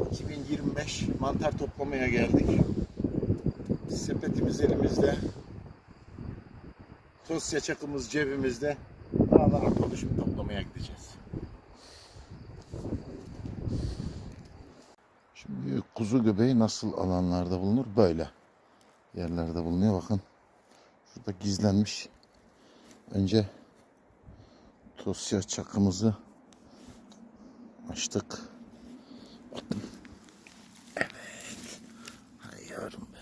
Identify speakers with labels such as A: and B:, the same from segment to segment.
A: Mayıs 2025 mantar toplamaya geldik. Sepetimiz elimizde. Tosya çakımız cebimizde. Dağlara konuşup toplamaya gideceğiz. Şimdi kuzu göbeği nasıl alanlarda bulunur? Böyle yerlerde bulunuyor. Bakın şurada gizlenmiş. Önce Tosya çakımızı açtık. Bakın. Evet. Ay yavrum be.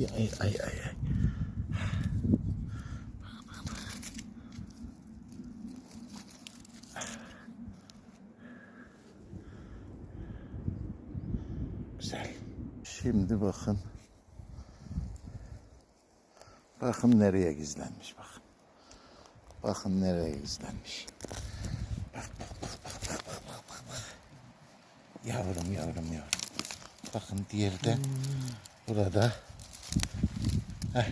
A: Ay ay ay. Güzel. Şimdi bakın. Bakın nereye gizlenmiş bakın. Bakın nereye gizlenmiş. Bak bak bak bak bak bak bak bak. Yavrum yavrum yavrum. Bakın diğeri de burada. Heh.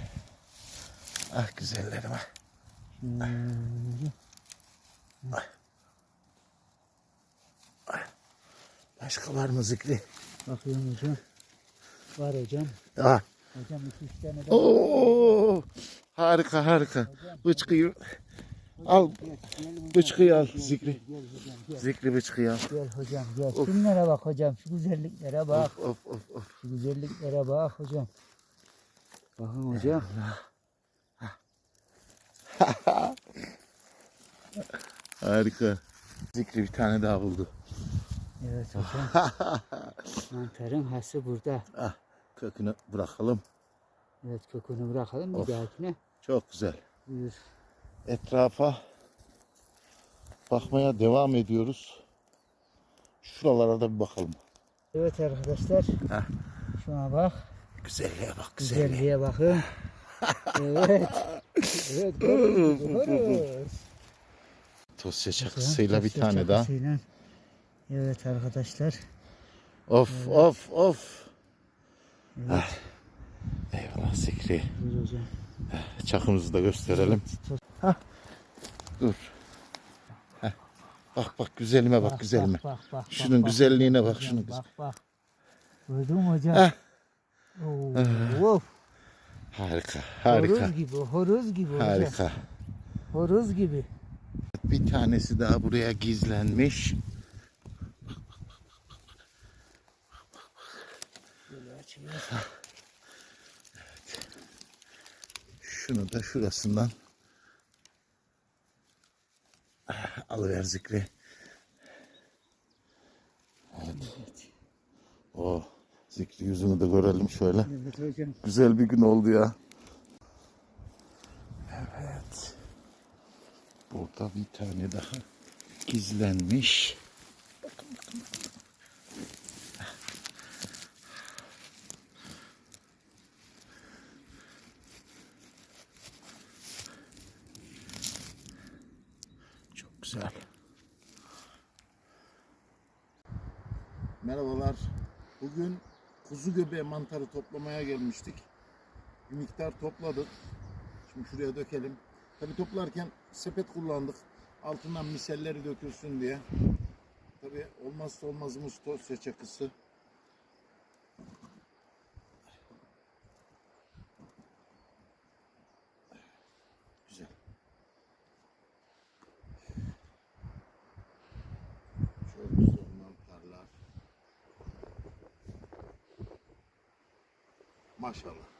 A: Ah güzellerim ah. Ah. Ah. Başka var mı Zikri?
B: Bakıyorum hocam. Var hocam.
A: Ah.
B: Hocam iki üç tane de
A: Oo, harika harika. Bıçkıyı al.
B: Gel,
A: Bıçkıyı al Zikri.
B: Gel hocam gel.
A: Zikri bıçkıyı al.
B: Gel hocam gel.
A: Of.
B: Şunlara bak hocam. Şu güzelliklere bak.
A: Of of of of.
B: Şu güzelliklere bak hocam. Bakın hocam.
A: Harika. Zikri bir tane daha buldu.
B: Evet hocam. Mantarın hası burada.
A: Ah, kökünü bırakalım.
B: Evet kökünü bırakalım bir
A: Of.
B: dahakine.
A: Çok güzel.
B: Buyur.
A: Etrafa bakmaya devam ediyoruz. Şuralara da bir bakalım.
B: Evet arkadaşlar.
A: Heh.
B: Şuna bak.
A: Güzelliğe bak güzelliğe.
B: Güzelliğe bakın. evet. Evet. Görüyoruz.
A: Tosya çakısıyla bir tane daha.
B: Evet arkadaşlar.
A: Of of of.
B: Evet.
A: Ah. Eyvallah Zikri.
B: Hocam.
A: Çakımızı da gösterelim.
B: Tos-
A: Dur. Heh. Bak bak güzelime bak, güzelime.
B: Bak, bak, bak,
A: Şunun
B: bak,
A: güzelliğine bak,
B: hocam,
A: şunun
B: Bak bak. Gördün mü hocam?
A: Heh.
B: Oo.
A: Harika, harika,
B: Horoz gibi, horoz gibi
A: harika.
B: Horoz gibi.
A: Bir tanesi daha buraya gizlenmiş.
B: Açıyor.
A: Şunu da şurasından Ah, alıver Zikri. Evet. O Zikri yüzünü de görelim şöyle.
B: Evet hocam.
A: Güzel bir gün oldu ya. Evet. Burada bir tane daha gizlenmiş. Bakın bakın. bakın. Çok güzel. Merhabalar. Bugün kuzu göbeği mantarı toplamaya gelmiştik. Bir miktar topladık. Şimdi şuraya dökelim. Tabi toplarken sepet kullandık. Altından miselleri dökülsün diye. Tabi olmazsa olmazımız Tosya çakısı. Güzel. Çok güzel mantarlar. Maşallah.